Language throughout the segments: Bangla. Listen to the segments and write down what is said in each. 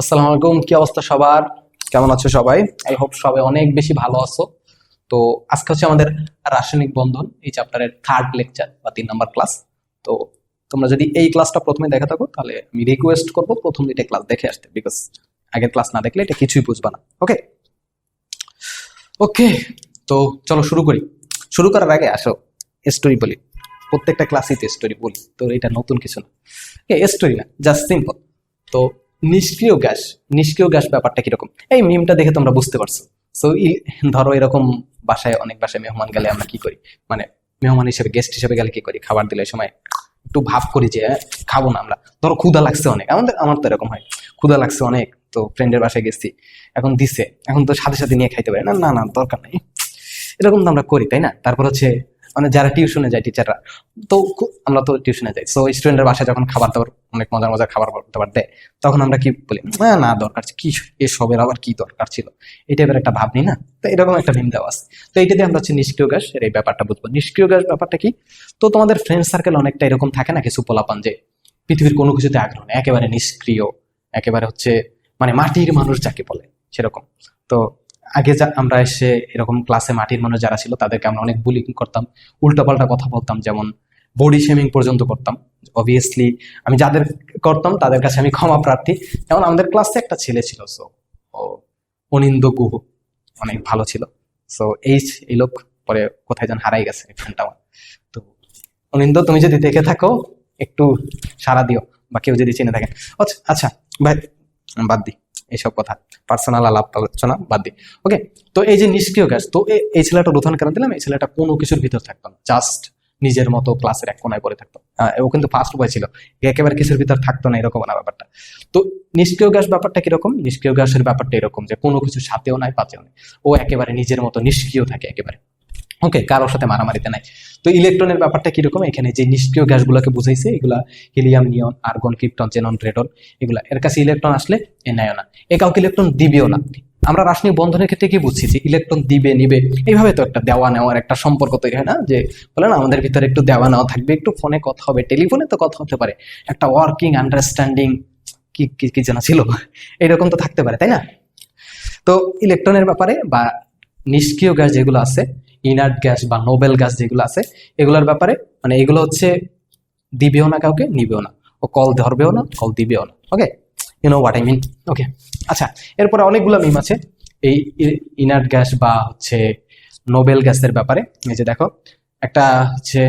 আসসালামু আলাইকুম, কি অবস্থা সবার? কেমন আছো সবাই? আই হোপ সবাই অনেক বেশি ভালো আছো। তো আজকে হচ্ছে আমাদের রাসায়নিক বন্ধন, এই চ্যাপ্টারের থার্ড লেকচার বা তিন নাম্বার ক্লাস তো তোমরা যদি এই ক্লাসটা প্রথমে দেখে থাকো, তাহলে আমি রিকোয়েস্ট করব প্রথম দুইটা ক্লাস দেখে আসতে বিকজ আগের ক্লাস না দেখলে এটা কিছুই বুঝবা না। ওকে ওকে তো চলো শুরু করি। শুরু করার আগে আসো স্টোরি বলি। প্রত্যেকটা ক্লাসেই তো স্টোরি বলি তো এটা নতুন কিছু না। স্টোরি না জাস্ট সিম্পল তো নিষ্ক্রিয় গ্যাস নিষ্ক্রিয় গ্যাস ব্যাপারটা কীরকম? এই মিমটা দেখে তোমরা বুঝতে পারছ। সো ধরো এরকম বাসায় অনেক বাসায় মেহমান গেলে আমরা কি করি? মানে মেহমান হিসেবে গেস্ট হিসেবে গেলে কি করি? খাবার দিলে সময় একটু ভাব করি যে "হ্যাঁ, খাব না আমরা। ধরো ক্ষুধা লাগছে অনেক। আমাদের আমার তো এরকম হয়। ক্ষুধা লাগছে অনেক তো ফ্রেন্ডের বাসায় গেছি এখন দিছে। এখন তো সাথে সাথে নিয়ে খাইতে পারি। না না না দরকার নেই। এরকম তো আমরা করি তাই না? তারপর হচ্ছে মানে যারা টিউশনে যায় টিচাররা তো আমরা তো টিউশনে যাই। সো স্টুডেন্টের বাসায় যখন খাবার দাবার, অনেক মজার মজার খাবার দাবার দেয়, তখন আমরা কি বলি, না না, দরকার কি এসবের আবার কি দরকার ছিল? এই টাইপের একটা ভাব নিই না? তো এরকম একটা ভিম দেওয়া আছে। তো এইটা দিয়ে আমরা হচ্ছে নিষ্ক্রিয় গ্যাস এই ব্যাপারটা বুঝব। নিষ্ক্রিয় গ্যাস ব্যাপারটা কি? তো তোমাদের ফ্রেন্ড সার্কেল অনেকটা এরকম থাকে, না, কিছু পোলাপান যে পৃথিবীর কোনো কিছুতে আগ্রহ নেই, একেবারে নিষ্ক্রিয়, একেবারে হচ্ছে মানে মাটির মানুষ যাকে বলে, সেরকম। তো আগে যা আমরা এসে এরকম ক্লাসে মাটির মানুষ যারা ছিল, তাদেরকে আমরা অনেক বুলিং করতাম। উল্টাপাল্টা কথা বলতাম, যেমন বডি শেমিং পর্যন্ত করতাম। অবভিয়াসলি আমি যাদের করতাম, তাদের কাছে আমি ক্ষমা প্রার্থী। যেমন আমাদের ক্লাসে একটা ছেলে ছিল সো ও অনিন্দ গুহ, অনেক ভালো ছিল। সো এই এই লোক পরে কোথায় যেন হারাই গেছে ফ্রেন্ডটা আমার। তো, অনিন্দ, তুমি যদি দেখে থাকো, একটু সারা দিও, বা কেউ যদি চিনে থাকেন। আচ্ছা আচ্ছা ভাই বাদ দি, এইসব কথা। পার্সোনাল আলাপ আলোচনা বাদ দি। ওকে তো এই যে নিষ্ক্রিয় গ্যাস, তো এই ছেলেটা উদাহরণ কেন দিলাম? এই ছেলেটা কোনো কিছুর ভিতর থাকতো না জাস্ট নিজের মতো ক্লাসের এক কোনায় পড়ে থাকতো। ও কিন্তু ফার্স্ট বয় ছিল একেবারে কিছুর ভিতর থাকতো না, এরকম না ব্যাপারটা। তো নিষ্ক্রিয় গ্যাস ব্যাপারটা কীরকম? নিষ্ক্রিয় গ্যাসের ব্যাপারটা এরকম যে কোনো কিছু সাথেও নাই পাতেও নাই। ও একেবারে নিজের মতো নিষ্ক্রিয় থাকে একেবারে। ওকে কারোর সাথে মারামারিতে নাই। তো ইলেকট্রনের ব্যাপারটা কীরকম? এখানে যে নিষ্ক্রিয় গ্যাসগুলোকে বুঝাইছে, এগুলা helium, neon, argon, krypton xenon radon এগুলা। এর কাছে ইলেকট্রন আসলে এ নেয় না। এ কাউকে ইলেকট্রন দিবেও না। আমরা রাসায়নিক বন্ধনের ক্ষেত্রে কি বুঝছি? যে ইলেকট্রন দিবে, নিবে, এইভাবে তো একটা দেওয়া নেওয়ার একটা সম্পর্ক তৈরি হয় না? যে বলে না আমাদের ভিতরে একটু দেওয়া নেওয়া থাকবে, একটু ফোনে কথা হবে, টেলিফোনে তো কথা হতে পারে। একটা ওয়ার্কিং আন্ডারস্ট্যান্ডিং কি কি যেন ছিল, এরকম তো থাকতে পারে, তাই না? তো ইলেকট্রনের ব্যাপারে বা নিষ্ক্রিয় গ্যাস যেগুলো আছে ইনার্ট গ্যাস বা নোবেল গ্যাস যেগুলো আছে, এগুলোর ব্যাপারে মানে এগুলো হচ্ছে দিবেও না কাউকে, নিবেও না। ও কল ধরবেও না, কল দিবেও না। Okay you know what I mean okay আচ্ছা এরপরে অনেকগুলো মিম আছে। এই ইনার্ট গ্যাস বা হচ্ছে নোবেল গ্যাসের ব্যাপারে, এই যে দেখো, একটা হচ্ছে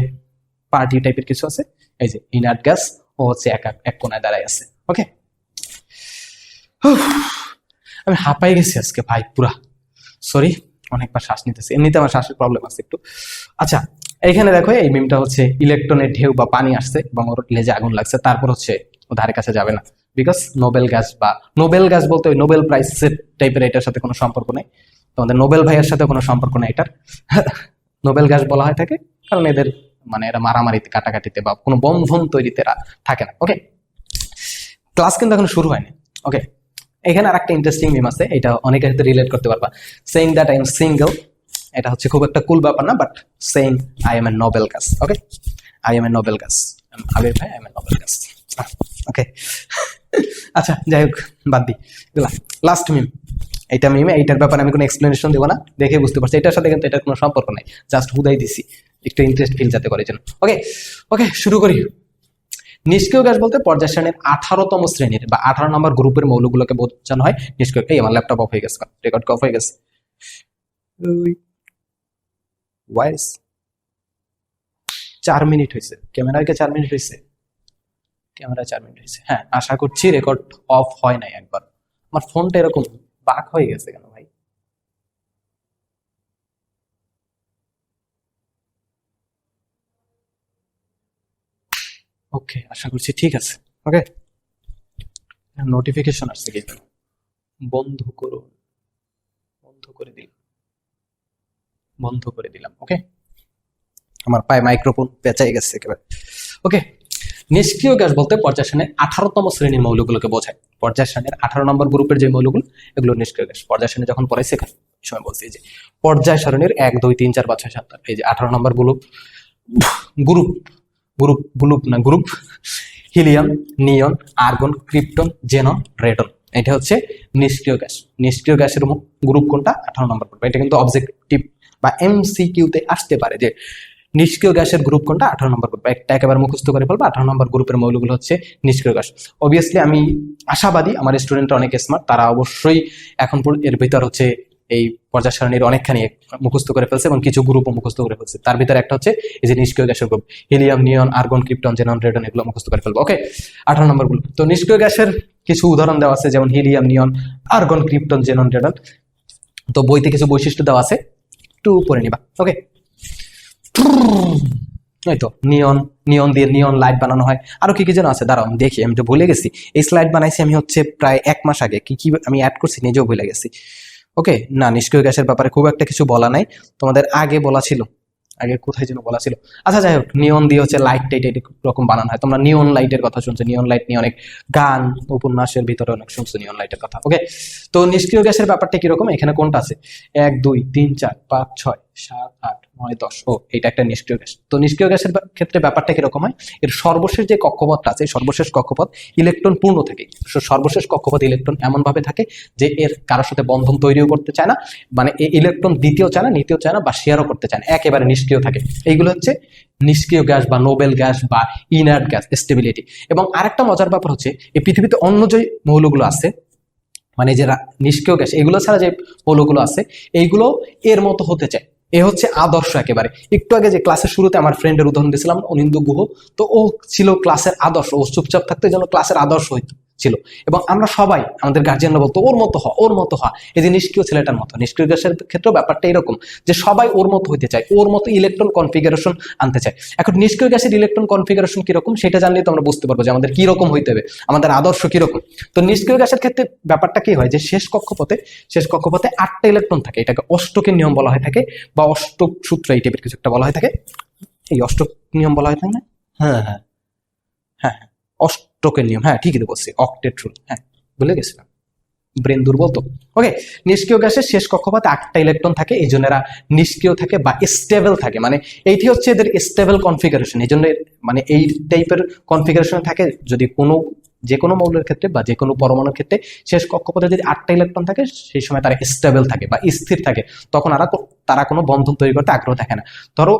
পার্টি টাইপের কিছু আছে। এই যে ইনার্ট গ্যাস ও হচ্ছে এক এক- কোনায় দাঁড়ায় আছে। ওকে আমি হাঁপাই গেছি আজকে, ভাই, পুরা। সরি অনেকবার শ্বাস নিতেছি। এমনিতে আমার শ্বাসের প্রবলেম আছে একটু। আচ্ছা এইখানে দেখো, এই মিমটা হচ্ছে ইলেকট্রনের ঢেউ বা পানি আসছে এবং ওর লেজে আগুন লাগছে, তারপর হচ্ছে ও ধারে কাছে যাবে না। বিকজ নোবেল গ্যাস বা নোবেল গ্যাস বলতে ওই নোবেল প্রাইজের টাইপের এটার সাথে কোনো সম্পর্ক নেই। তোমাদের নোবেল ভাইয়ের সাথে কোনো সম্পর্ক নেই এটার। নোবেল গ্যাস বলা হয় থাকে কারণ এদের মানে এরা মারামারিতে কাটাকাটিতে বা কোনো বন্ধন তৈরিতে এরা থাকে না। ওকে ক্লাস কিন্তু এখন শুরু হয়নি। ওকে এখানে আর একটা ইন্টারেস্টিং মিম আছে, এটা অনেকের সাথে রিলেট করতে পারবা। Saying that I am single এটা হচ্ছে খুব একটা কুল ব্যাপার না but saying I am a noble গাছ okay I am a noble গাছ আবির ভাই আই এম এ নোবেল গাছ ওকে আচ্ছা যাই হোক, বাদ দি। লাস্ট মিম এটা মিমে এইটার ব্যাপারে আমি কোনো এক্সপ্লেনেশন দেবো না, দেখে বুঝতে পারছি। এটার সাথে কিন্তু এটার কোনো সম্পর্ক নাই। জাস্ট হুদাই দিছি। একটু ইন্টারেস্ট ফিল যাতে করে জন্য। ওকে ওকে শুরু করি। নিষ্ক্রিয় গ্যাস বলতে পর্যায় শ্রেণির আঠারোতম শ্রেণির বা আঠারো নম্বর গ্রুপের মৌলগুলোকে বোঝানো হয়। নিষ্ক্রিয় এই আমার ল্যাপটপ অফ হয়ে গেছে। রেকর্ড অফ হয়ে গেছে। ওয়াইস চার মিনিট হয়েছে। ক্যামেরায় কে চার মিনিট হয়েছে? ক্যামেরা চার মিনিট হয়েছে। হ্যাঁ আশা করছি রেকর্ড অফ হয় নাই একবার। আমার ফোনটা এরকম বাক হয়ে গেছে কেন ভাই ওকে, আশা করছি ঠিক আছে। ওকে নোটিফিকেশন আসছে কি বন্ধ করুন। বন্ধ করে দিলাম। বন্ধ করে দিলাম ওকে আমার পায়ে মাইক্রোফোন পেঁচাই গেছে একেবারে। ওকে নিষ্ক্রিয় গ্যাস বলতে পর্যায় শ্রেণির আঠারোতম শ্রেণির মৌলগুলোকে বোঝায়। পর্যায় শ্রেণির আঠারো নম্বর গ্রুপের যে মৌলগুলো, এগুলো নিষ্ক্রিয় গ্যাস। শ্রেণি যখন পড়াইছে এখানে সময় বলছি যে পর্যায় সারণীর এক, দুই, তিন, চার, পাঁচ, ছয়, সাত এই যে আঠারো নম্বর গ্রুপ গ্রুপ গ্রুপ গ্রুপ না, group, helium, neon, argon, krypton, xenon radon এটা হচ্ছে নিষ্ক্রিয় গ্যাস। নিষ্ক্রিয় গ্যাসের গ্রুপ কোনটা? আঠারো নম্বর পড়বে এটা কিন্তু অবজেক্টিভ বা এমসিকিউতে আসতে পারে যে নিষ্ক্রিয় গ্যাসের গ্রুপ কোনটা? আঠারো নম্বর গ্রুপ একটা একেবারে মুখস্থ করে ফেলব। আঠারো নম্বর গ্রুপের মৌলগুলো হচ্ছে নিষ্ক্রিয় গ্যাস। অবভিয়াসলি আমি আশাবাদী, আমার স্টুডেন্ট অনেক স্মার্ট তারা অবশ্যই এখন এর ভিতর হচ্ছে এই পর্যায় সারণীর অনেকখানি মুখস্থ করে ফেলছে এবং কিছু গ্রুপও মুখস্থ করে ফেলছে। তার ভিতরে একটা হচ্ছে এই যে নিষ্ক্রিয় গ্যাসের group helium neon argon krypton xenon radon এগুলো মুখস্থ করে ফেলব। ওকে আঠারো নম্বর গ্রুপ তো নিষ্ক্রিয় গ্যাসের কিছু উদাহরণ দেওয়া আছে, যেমন helium neon argon krypton xenon radon তো বইতে কিছু বৈশিষ্ট্য দেওয়া আছে। একটু পরে নিবা। ওকে তো নিয়ন নিয়ন দিয়ে নিয়ন লাইট বানানো হয়। আরও কি কি যেন আছে? দাঁড়াও দেখি, আমি তো ভুলে গেছি। এই স্লাইড বানাইছি আমি হচ্ছে প্রায় এক মাস আগে। কি কি আমি অ্যাড করছি নিজেও ভুলে গেছি। ওকে না, নিষ্ক্রিয় গ্যাসের ব্যাপারে খুব একটা কিছু বলা নাই। তোমাদের আগে বলা ছিল। আগে কোথায় যেন বলা ছিল। আচ্ছা যাই হোক, নিয়ন দিয়ে হচ্ছে লাইট টাইট এরকম বানানো হয়। তোমরা নিয়ন লাইটের কথা শুনছো। নিয়ন লাইট নিয়ে অনেক গান, উপন্যাসের ভিতরে অনেক শুনছো নিয়ন লাইটের কথা। ওকে তো নিষ্ক্রিয় গ্যাসের ব্যাপারটা কীরকম? এখানে কোনটা আছে? এক, দুই, তিন, চার, পাঁচ, ছয়, সাত, আট নয় দশ ও এটা একটা নিষ্ক্রিয় গ্যাস। তো নিষ্ক্রিয় গ্যাসের ক্ষেত্রে ব্যাপারটা কীরকম হয়? এর সর্বশেষ যে কক্ষপথটা আছে, সর্বশেষ কক্ষপথ ইলেকট্রন পূর্ণ থাকে। সর্বশেষ কক্ষপথ ইলেকট্রন এমন ভাবে থাকে যে এর কারোর সাথে বন্ধন তৈরিও করতে চায় না মানে এই ইলেকট্রন দ্বিতীয় চায় না, নিতেও চায় না বা শেয়ারও করতে চায় না, একেবারে নিষ্ক্রিয় থাকে। এইগুলো হচ্ছে নিষ্ক্রিয় গ্যাস বা নোবেল গ্যাস বা ইনার্ট গ্যাস স্টেবিলিটি এবং আরেকটা মজার ব্যাপার হচ্ছে, এই পৃথিবীতে অন্য যে মৌলগুলো আছে মানে যে নিষ্ক্রিয় গ্যাস, এগুলো ছাড়া যে মৌলগুলো আছে, এইগুলো এর মতো হতে চায়। এ হচ্ছে আদর্শ একেবারে। একটু আগে যে ক্লাসের শুরুতে আমার ফ্রেন্ডের উদাহরণ দিয়েছিলাম অনিন্দু গুহ, তো ও ছিল ক্লাসের আদর্শ, ও চুপচাপ থাকতে যেন ক্লাসের আদর্শ হইতো। ছিল। এবং আমরা সবাই, আমাদের গার্জিয়ানরা বলতো, ওর মতো হ, ওর মতো হ। এই যে নিষ্ক্রিয় ছেলেটার মতো। নিষ্ক্রিয় গ্যাসের ক্ষেত্রেও ব্যাপারটা এরকম যে সবাই ওর মতো হইতে চায়, ওর মতো ইলেকট্রন কনফিগারেশন আনতে চায়। এখন নিষ্ক্রিয় গ্যাসের ইলেকট্রন কনফিগারেশন কীরকম সেটা জানলে তো আমরা বুঝতে পারব যে আমাদের কীরকম হইতে হবে, আমাদের আদর্শ কীরকম। তো নিষ্ক্রিয় গ্যাসের ক্ষেত্রে ব্যাপারটা কি হয় যে শেষ কক্ষপথে শেষ কক্ষপথে আটটা ইলেকট্রন থাকে। এটাকে অষ্টকের নিয়ম বলা হয় থাকে বা অষ্টক সূত্র এই টাইপের কিছু একটা বলা হয় থাকে। এই অষ্টক নিয়ম বলা হয় থাকে না? হ্যাঁ হ্যাঁ। হ্যাঁ হ্যাঁ। অষ্টকের নিয়ম হ্যাঁ ঠিকই তো বলছি, অক্টেট রুল হ্যাঁ ভুলে গেছিলাম। ব্রেন দুর্বল তো। ওকে নিষ্ক্রিয় গ্যাসের শেষ কক্ষপথে আটটা ইলেকট্রন থাকে, এই জন্য এরা নিষ্ক্রিয় থাকে বা স্টেবল থাকে। মানে এইটি হচ্ছে এদের স্টেবল কনফিগারেশন এই জন্য মানে এই টাইপের কনফিগারেশন থাকে যদি কোনো, যে কোনো মৌলের ক্ষেত্রে বা যে কোনো পরমাণুর ক্ষেত্রে শেষ কক্ষপথে যদি আটটা ইলেকট্রন থাকে, সেই সময় তারা স্টেবল থাকে বা স্থির থাকে। তখন আর তারা কোনো বন্ধন তৈরি করতে আগ্রহ থাকে না। ধরো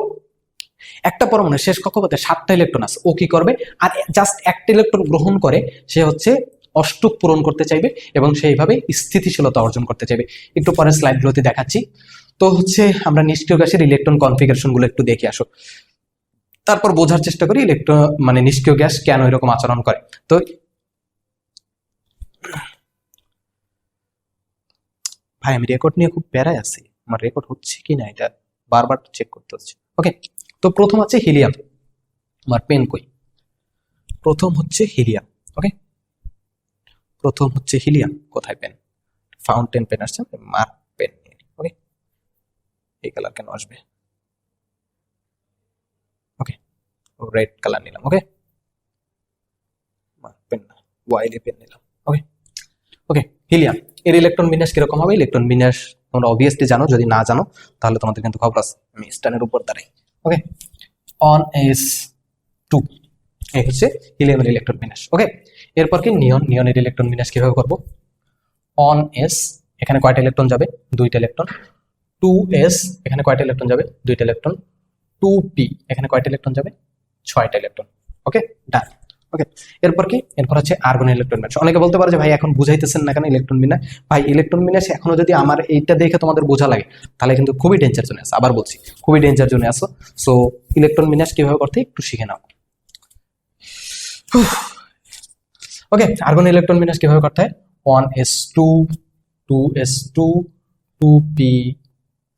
একটা পরমাণু, শেষ কক্ষপথে সাতটা ইলেকট্রন আছে ও কি করবে? আর জাস্ট একটা ইলেকট্রন গ্রহণ করে, সে হচ্ছে অষ্টক পূরণ করতে চাইবে এবং সেইভাবে স্থিতিশীলতা অর্জন করতে চাইবে। একটু পরে স্লাইডগুলোতে দেখাচ্ছি। তো হচ্ছে আমরা নিষ্ক্রিয় গ্যাসের ইলেকট্রন কনফিগারেশনগুলো একটু দেখে আসো। তারপর বোঝার চেষ্টা করি ইলেকট্রন মানে নিষ্ক্রিয় গ্যাস কেন এরকম আচরণ করে। তো ভাই, আমি রেকর্ড নিয়ে খুব প্যারায় আছি। আমার রেকর্ড হচ্ছে কি না এটা বারবার চেক করতে হচ্ছে। ওকে তো প্রথম আছে হিলিয়াম আমার পেন কই? প্রথম হচ্ছে হিলিয়াম ওকে প্রথম হচ্ছে হিলিয়াম, কোথায় পেন? ফাউন্টেন পেন আসছে, মার্ক পেন ওকে এই কালার কেন আসবে? ওকে রেড কালার নিলাম ওকে মার্ক পেন না ওয়াইলি পেন নিলাম ওকে ওকে হিলিয়াম, এর ইলেকট্রন বিন্যাস কীরকম হবে? ইলেকট্রন বিন্যাস তোমরা অবভিয়াসলি জানো, যদি না জানো, তাহলে তোমাদের কিন্তু খবর আছে, আমি স্ট্যান্ডের উপর দাঁড়াই। ওকে অন এস টু এই হচ্ছে হিলিয়ামের ইলেকট্রন বিন্যাস ওকে এরপর কি নিয়ন নিয়নের ইলেকট্রন বিন্যাস কীভাবে করব? অন এস এখানে কয়টা ইলেকট্রন যাবে? দুইটা ইলেকট্রন টু এস এখানে কয়টা ইলেকট্রন যাবে? দুইটা ইলেকট্রন টু পি এখানে কয়টা ইলেকট্রন যাবে? ছয়টা ইলেকট্রন ওকে ডান ওকে এরপর কি? এরপর হচ্ছে আর্গন ইলেকট্রন বিন্যাস অনেকে বলতে পারে যে, ভাই, এখন বুঝাইতেছেন না কেন ইলেকট্রন বিন্যাস ভাই ইলেকট্রন বিন্যাস এখনও যদি আমার এইটা দেখে তোমাদের বোঝা লাগে, তাহলে কিন্তু খুবই ডেঞ্জার জোনে আছে। আবার বলছি, খুবই ডেঞ্জার জোনে আসো সো ইলেকট্রন বিন্যাস কীভাবে করতে একটু শিখে নাও। ওকে আর্গন ইলেকট্রন বিন্যাস কীভাবে করতে হয়? One s two two s two two p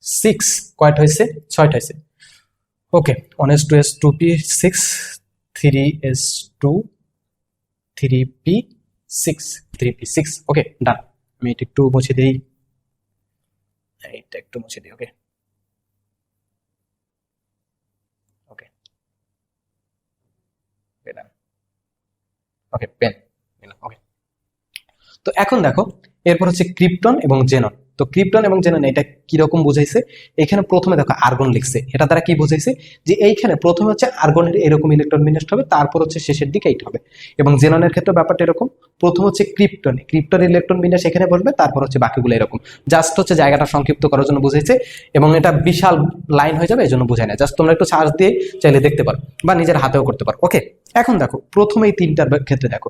six কয়টা হয়েছে ছয়টা হয়েছে okay one s two s two p six three s two three p six three p six okay done আমি এটা একটু মুছে দিই। এইটা একটু মুছে দিই ওকে ওকে ডান ওকে পেন ওকে তো এখন দেখো, এরপর হচ্ছে ক্রিপ্টন এবং জেনন। তো ক্রিপ্টন এবং জেনন, এটা কীরকম বুঝাইছে? এখানে প্রথমে দেখো আর্গন লিখছে। এটা দ্বারা কি বুঝাইছে? যে এইখানে প্রথমে হচ্ছে আর্গনের এরকম ইলেকট্রন বিন্যাস হবে, তারপর হচ্ছে শেষের দিকে এইটা হবে। এবং জেননের ক্ষেত্রে ব্যাপারটা এরকম, প্রথম হচ্ছে ক্রিপ্টন ক্রিপ্টন ইলেকট্রন বিন্যাস এখানে বসবে, তারপর হচ্ছে বাকিগুলো এরকম। জাস্ট হচ্ছে জায়গাটা সংক্ষিপ্ত করার জন্য বুঝাইছে, এবং এটা বিশাল লাইন হয়ে যাবে এই জন্য বোঝায় না। জাস্ট তোমরা একটু চার্জ দিয়ে চাইলে দেখতে পারো, বা নিজের হাতেও করতে পারো। ওকে এখন দেখো, প্রথম এই তিনটার ক্ষেত্রে দেখো।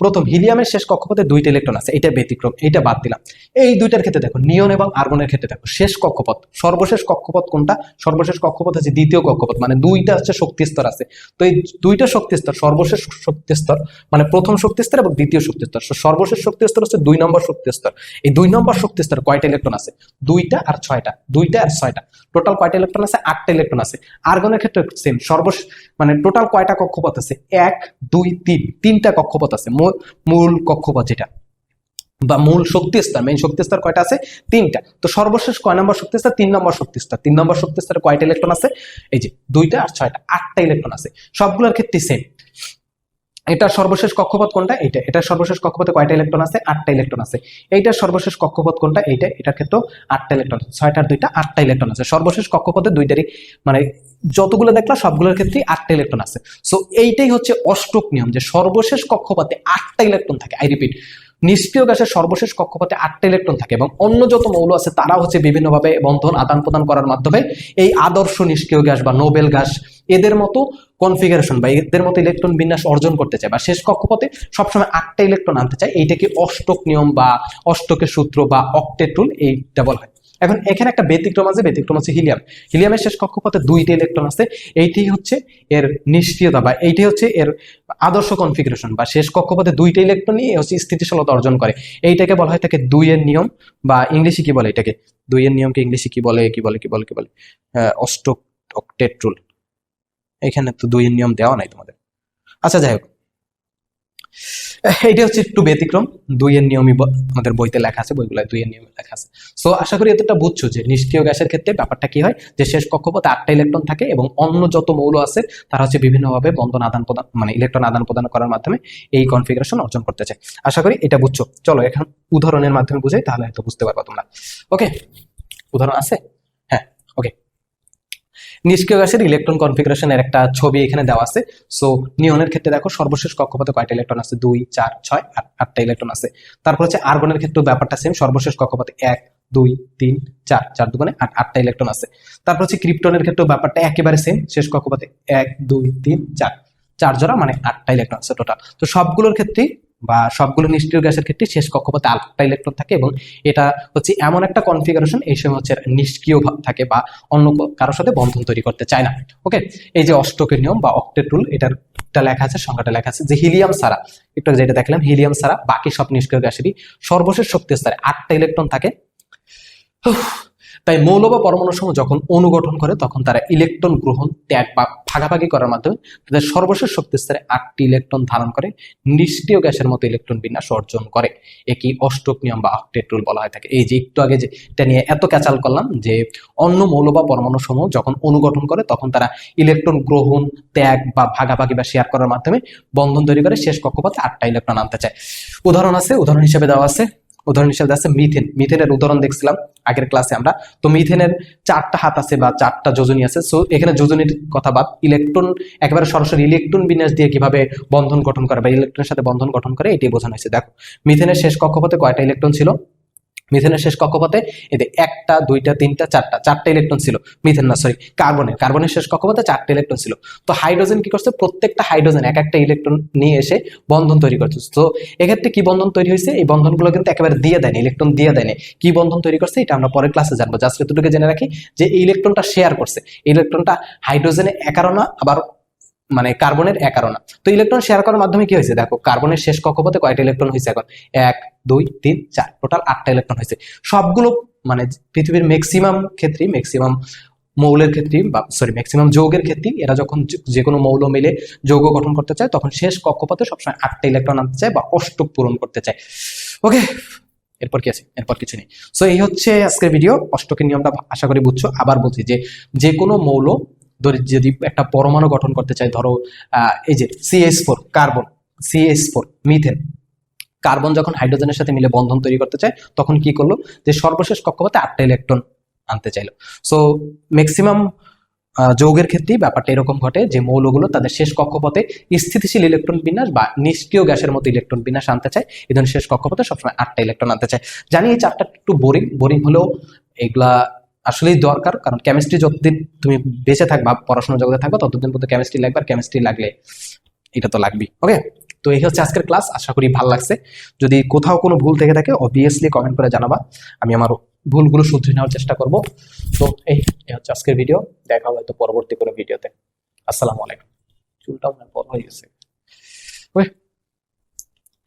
প্রথম হিলিয়ামের শেষ কক্ষপথে দুইটা ইলেকট্রন আছে, এটা ব্যতিক্রম এটা বাদ দিলাম। এই দুইটার ক্ষেত্রে দেখো নিয়ন এবং আর্গনের ক্ষেত্রে দেখো শেষ কক্ষপথ, সর্বশেষ কক্ষপথ কোনটা? সর্বশেষ কক্ষপথ আছে দ্বিতীয় কক্ষপথ মানে দুইটা হচ্ছে শক্তি স্তর আছে। তো এই দুইটা শক্তি স্তর, সর্বশেষ শক্তি স্তর মানে প্রথম শক্তি স্তর এবং দ্বিতীয় শক্তি স্তর। সর্বশেষ শক্তি স্তর হচ্ছে দুই নম্বর শক্তি স্তর। এই দুই নম্বর শক্তি স্তর কয়টা ইলেকট্রন আছে? দুইটা আর ছয়টা, দুইটা আর ছয়টা। টোটাল কয়টা ইলেকট্রন আছে? আটটা ইলেকট্রন আছে। আর্গনের ক্ষেত্রে সেম সর্বশেষ মানে টোটাল কয়টা কক্ষপথ আছে? এক, দুই, তিন, তিনটা কক্ষপথ আছে। মূল- কক্ষপথ যেটা। বা মূল শক্তি স্তর মেইন শক্তি স্তর কয়টা আছে? তিনটা। তো সর্বশেষ কয় নম্বর শক্তি স্তর তিন নম্বর শক্তি স্তর তিন নম্বর শক্তি স্তরে কয়টা ইলেকট্রন আছে? এই যে, দুইটা আর ছয়টা, আটটা ইলেকট্রন আছে। সবগুলোর ক্ষেত্রে সেম এটা সর্বশেষ কক্ষপথ কোনটা? এইটা। এটা সর্বশেষ কক্ষপথে কয়টা ইলেকট্রন আছে? আটটা ইলেকট্রন আছে। এইটার সর্বশেষ কক্ষপথ কোনটা? এইটা। এটার ক্ষেত্রেও আটটা ইলেকট্রন আছে। ছয়টার দুইটা, আটটা ইলেকট্রন আছে। সর্বশেষ কক্ষপথে দুইটারই মানে যতগুলো দেখলাম সবগুলোর ক্ষেত্রেই আটটা ইলেকট্রন আছে। সো এইটাই হচ্ছে অষ্টক নিয়ম যে সর্বশেষ কক্ষপথে আটটা ইলেকট্রন থাকে। আই রিপিট নিষ্ক্রিয় গ্যাসের সর্বশেষ কক্ষপথে আটটা ইলেকট্রন থাকে এবং অন্য যত মৌল আছে তারা হচ্ছে বিভিন্নভাবে বন্ধন আদান প্রদান করার মাধ্যমে এই আদর্শ নিষ্ক্রিয় গ্যাস বা নোবেল গ্যাস এদের মতো কনফিগারেশন বা এদের মতো ইলেকট্রন বিন্যাস অর্জন করতে চায় বা শেষ কক্ষপথে সবসময় আটটা ইলেকট্রন আনতে চায়, এইটাকে অষ্টক নিয়ম বা অষ্টকের সূত্র বা অক্টেট রুল এইটা বলা হয়। এখন এখানে একটা ব্যতিক্রম আছে ব্যতিক্রম হচ্ছে হিলিয়াম। হিলিয়ামের শেষ কক্ষপথে দুইটা ইলেকট্রন আছে এইটাই হচ্ছে এর নিষ্ক্রিয়তা বা এইটাই হচ্ছে এর আদর্শ কনফিগারেশন বা শেষ কক্ষপথে দুইটা ইলেকট্রন নিয়ে হচ্ছে স্থিতিশীলতা অর্জন করে। এইটাকে বলা হয় তাকে দুইয়ের নিয়ম বা ইংলিশে কি বলে এটাকে? দুইয়ের নিয়মকে ইংলিশে কি বলে কি বলে কি বলে কি বলে? আহ, অষ্টক অক্টেট রুল এখানে তো দুইয়ের নিয়ম দেওয়া নাই তোমাদের। আচ্ছা যাই হোক। এটা হচ্ছে একটু ব্যতিক্রম। দুইয়ের নিয়মই আমাদের বইতে লেখা আছে বইগুলো দুইয়ের নিয়মে লেখা আছে। সো আশা করি এতটা বুঝছ যে নিষ্ক্রিয় গ্যাসের ক্ষেত্রে ব্যাপারটা কি হয়? যে শেষ কক্ষপথে আটটা ইলেকট্রন থাকে এবং অন্য যত মৌল আছে, তারা হচ্ছে বিভিন্নভাবে বন্ধন আদান প্রদান মানে ইলেকট্রন আদান প্রদান করার মাধ্যমে এই কনফিগারেশন অর্জন করতে চায়। আশা করি এটা বুঝছ। চলো, এখন উদাহরণের মাধ্যমে বুঝাই, তাহলে হয়তো বুঝতে পারবা তোমরা। ওকে উদাহরণ আছে? হ্যাঁ ওকে নিষ্ক্রিয় গ্যাসের ইলেকট্রন কনফিগারেশনের একটা ছবি এখানে দেওয়া আছে। সো নিয়নের ক্ষেত্রে দেখো সর্বশেষ কক্ষপথে কয়টা ইলেকট্রন আছে? দুই, চার, ছয়, আট, আটটা ইলেকট্রন আছে। তারপর হচ্ছে আর্গনের ক্ষেত্রে ব্যাপারটা সেম সর্বশেষ কক্ষপথে এক, দুই, তিন, চার চার দুগুণে আট, আটটা ইলেকট্রন আছে। তারপর হচ্ছে ক্রিপ্টনের ক্ষেত্রে ব্যাপারটা একেবারে সেম শেষ কক্ষপথে এক, দুই, তিন, চার চার জোড়া মানে আটটা ইলেকট্রন আছে টোটাল তো সবগুলোর ক্ষেত্রেই বা সবগুলো নিষ্ক্রিয় গ্যাসের ক্ষেত্রে শেষ কক্ষপথে আটটা ইলেকট্রন থাকে এবং এটা হচ্ছে এমন একটা কনফিগারেশন এই সময় হচ্ছে নিষ্ক্রিয় থাকে বা অন্য কারোর সাথে বন্ধন তৈরি করতে চায় না। ওকে? এই যে অষ্টকের নিয়ম বা অক্টেট রুল এটার একটা লেখা আছে সংখ্যাটা লেখা আছে যে হিলিয়াম ছাড়া, একটু যেটা দেখলাম হিলিয়াম ছাড়া বাকি সব নিষ্ক্রিয় গ্যাসেরই সর্বশেষ শক্তি স্তরে আটটা ইলেকট্রন থাকে। তাই মৌল বা পরমাণু সমূহ যখন অনুগঠন করে, তখন তারা ইলেকট্রন গ্রহণ, ত্যাগ বা ভাগাভাগি করার মাধ্যমে তাদের সর্বশেষ শক্তি স্তরে আটটি ইলেকট্রন ধারণ করে, নিষ্ক্রিয় গ্যাসের মতো ইলেকট্রন বিন্যাস অর্জন করে। একই অষ্টক নিয়ম বা অক্টেট রুল বলা হয় থাকে এই যে একটু আগে যে এটা নিয়ে এত ক্যাচাল করলাম যে অন্য মৌল বা পরমাণু সমূহ যখন অনুগঠন করে, তখন তারা ইলেকট্রন গ্রহণ, ত্যাগ বা ভাগাভাগি বা শেয়ার করার মাধ্যমে বন্ধন তৈরি করে, শেষ কক্ষপথে আটটা ইলেকট্রন আনতে চায়। উদাহরণ আছে, উদাহরণ হিসেবে দেওয়া আছে। উদাহরণ হিসেবে আছে মিথেন মিথেনের উদাহরণ দেখছিলাম আগের ক্লাসে আমরা। তো মিথেনের চারটা হাত আছে বা চারটা যোজনী আছে। সো এখানে যোজনীর কথা বাদ ইলেকট্রন একেবারে সরাসরি ইলেকট্রন বিন্যাস দিয়ে কীভাবে বন্ধন গঠন করে বা ইলেকট্রনের সাথে বন্ধন গঠন করে এটি বোঝানো হয়েছে। দেখো মিথেনের শেষ কক্ষপথে কয়টা ইলেকট্রন ছিল? মিথেনের শেষ কক্ষপথে? এতে একটা, দুইটা, তিনটা, চারটা চারটা ইলেকট্রন ছিল। মিথেন না সরি কার্বনের। কার্বনের শেষ কক্ষপথে চারটা ইলেকট্রন ছিল। তো হাইড্রোজেন কি করছে? প্রত্যেকটা হাইড্রোজেন এক একটা ইলেকট্রন নিয়ে এসে বন্ধন তৈরি করছে। তো এক্ষেত্রে কি বন্ধন তৈরি হয়েছে? এই বন্ধনগুলো কিন্তু একেবারে দিয়ে দেয়নি, ইলেকট্রন দিয়ে দেয়নি। কি বন্ধন তৈরি করছে? এটা আমরা পরের ক্লাসে জানব। জাস্ট এতটুকু জেনে রাখি যে ইলেকট্রনটা শেয়ার করছে। ইলেকট্রনটা হাইড্রোজেনে একারণা আবার মানে কার্বনের এক একারণা তো ইলেকট্রন শেয়ার করার মাধ্যমে কি হয়েছে? দেখো, কার্বনের শেষ কক্ষপথে কয়টা ইলেকট্রন হয়েছে এখন? এক, দুই, তিন, চার। টোটাল আটটা ইলেকট্রন হয়েছে। সবগুলো মানে পৃথিবীর ম্যাক্সিমাম ক্ষেত্রেই ম্যাক্সিমাম মৌলের ক্ষেত্রে বা সরি ম্যাক্সিমাম যৌগের ক্ষেত্রে এরা যখন যে কোনো মৌল মিলে যৌগ গঠন করতে চায়, তখন শেষ কক্ষপথে সবসময় আটটা ইলেকট্রন আনতে চায় বা অষ্টক পূরণ করতে চায়। ওকে এরপর কি আছে? এরপর কিছু নেই। সো এই হচ্ছে আজকের ভিডিও অষ্টকের নিয়মটা আশা করি বুঝছ। আবার বলছি যে যে কোনো মৌল ধরি যদি একটা পরমাণু গঠন করতে চায় ধরো এই যে CS four carbon CS four methane carbon যখন হাইড্রোজেনের সাথে মিলে বন্ধন তৈরি করতে চায়, তখন কি করল? যে সর্বশেষ কক্ষপথে আটটা ইলেকট্রন আনতে চাইলো। সো ম্যাক্সিমাম যৌগের ক্ষেত্রেই ব্যাপারটা এরকম ঘটে যে মৌলগুলো তাদের শেষ কক্ষপথে স্থিতিশীল ইলেকট্রন বিন্যাস বা নিষ্ক্রিয় গ্যাসের মতো ইলেকট্রন বিন্যাস আনতে চায়। এই ধরনের শেষ কক্ষপথে সবসময় আটটা ইলেকট্রন আনতে চায়। জানি এই চারটা একটু বোরিং বোরিং হলেও এগুলা আসলেই দরকার, কারণ কেমিস্ট্রি যতদিন তুমি বেঁচে থাকবা, পড়াশোনা জগতে থাকবা, ততদিন পর্যন্ত কেমিস্ট্রি লাগবে আর কেমিস্ট্রি লাগলে এটা তো লাগবেই ওকে তো এই হচ্ছে আজকের ক্লাস আশা করি ভালো লাগছে। যদি কোথাও কোনো ভুল থেকে থাকে অবভিয়াসলি কমেন্ট করে জানাবা। আমি আমার ভুলগুলো শুধরে নেওয়ার চেষ্টা করব। তো এই হচ্ছে আজকের ভিডিও দেখা হবে হয়তো পরবর্তী কোনো ভিডিওতে আসসালামু আলাইকুম। চুলটাও বড় হয়ে গেছে। ওকে